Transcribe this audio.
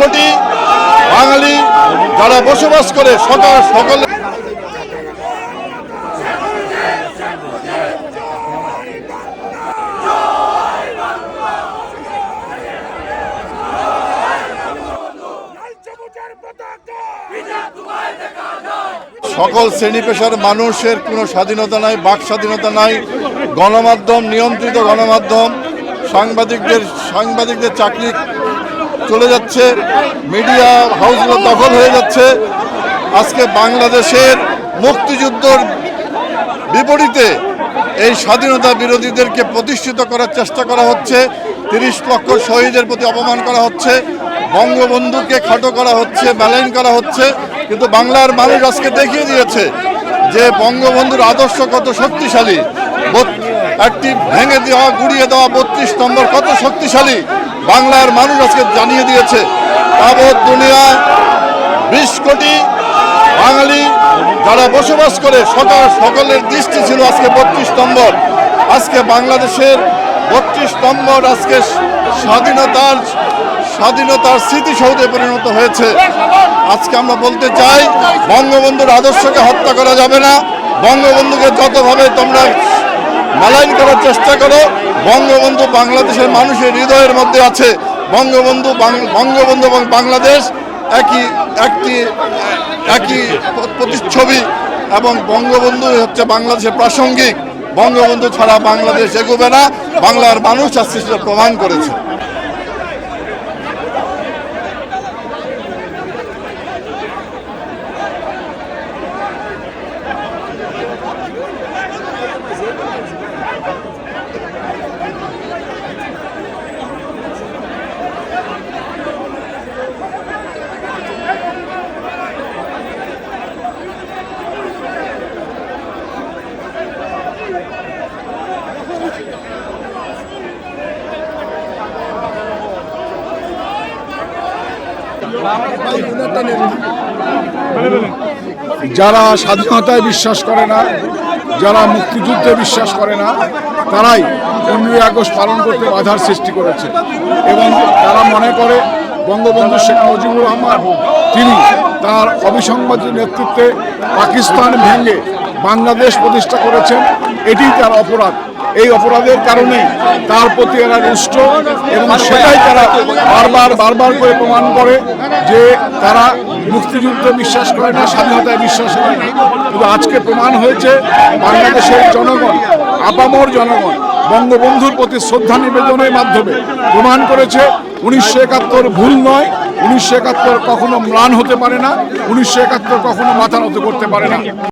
কোটি বাঙালি যারা বসবাস করে সকাল সকলে সকল শ্রেণি পেশার মানুষের কোনো স্বাধীনতা নাই, বাক স্বাধীনতা নাই, গণমাধ্যম, নিয়ন্ত্রিত গণমাধ্যম, সাংবাদিকদের সাংবাদিকদের চাকরি চলে যাচ্ছে। মিডিয়া হাউসগুলো দখল হয়ে যাচ্ছে। আজকে বাংলাদেশের মুক্তিযুদ্ধর বিপরীতে এই স্বাধীনতা বিরোধীদেরকে প্রতিষ্ঠিত করার চেষ্টা করা হচ্ছে। তিরিশ লক্ষ শহীদের প্রতি অপমান করা হচ্ছে। বঙ্গবন্ধুকে খাটো করা হচ্ছে, মেলাইন করা হচ্ছে। কিন্তু বাংলার মানুষ আজকে দেখিয়ে দিয়েছে যে বঙ্গবন্ধুর আদর্শ কত শক্তিশালী। একটি ভেঙে দেওয়া, গুড়িয়ে দেওয়া বত্রিশ নম্বর কত শক্তিশালী। বাংলার মানুষ আজকে জানিয়ে দিয়েছে, তাবৎ দুনিয়া বিশ কোটি বাঙালি যারা বসবাস করে, সকাল সকলের দৃষ্টি ছিল আজকে বত্রিশ নম্বর। আজকে বাংলাদেশের বত্রিশ নম্বর আজকে স্বাধীনতার স্বাধীনতার স্মৃতিসৌধে পরিণত হয়েছে। আজকে আমরা বলতে চাই, বঙ্গবন্ধুর আদর্শকে হত্যা করা যাবে না। বঙ্গবন্ধুকে যতভাবে তোমরা মালাইন করার চেষ্টা করো। বঙ্গবন্ধু বাংলাদেশের মানুষের হৃদয়ের মধ্যে আছে। বঙ্গবন্ধু বঙ্গবন্ধু এবং বাংলাদেশ একই, একটি, একই প্রতিচ্ছবি এবং বঙ্গবন্ধু হচ্ছে বাংলাদেশের প্রাসঙ্গিক। বঙ্গবন্ধু ছাড়া বাংলাদেশ এগোবে না। বাংলার মানুষ সেটা প্রমাণ করেছে। যারা স্বাধীনতায় বিশ্বাস করে না, যারা মুক্তিযুদ্ধে বিশ্বাস করে না, তারাই পনেরোই আগস্ট পালন করতে বাধার সৃষ্টি করেছে। এবং তারা মনে করে, বঙ্গবন্ধু শেখ মুজিবুর রহমান, তিনি তার অবিসংবাদিত নেতৃত্বে পাকিস্তান ভেঙে বাংলাদেশ প্রতিষ্ঠা করেছেন এটি তার অপরাধ। এই অপরাধের কারণেই তার প্রতি এরা রুষ্ট এবং সেটাই তারা বারবার বারবার করে প্রমাণ করে যে তারা মুক্তিযুদ্ধে বিশ্বাস করে না, স্বাধীনতায় বিশ্বাস করে না। কিন্তু আজকে প্রমাণ হয়েছে বাংলাদেশের জনগণ, আপামর জনগণ, বঙ্গবন্ধুর প্রতি শ্রদ্ধা নিবেদনের মাধ্যমে প্রমাণ করেছে উনিশশো একাত্তর ভুল নয়, উনিশশো একাত্তর কখনো ম্লান হতে পারে না, উনিশশো একাত্তর কখনো মাথা নত করতে পারে না।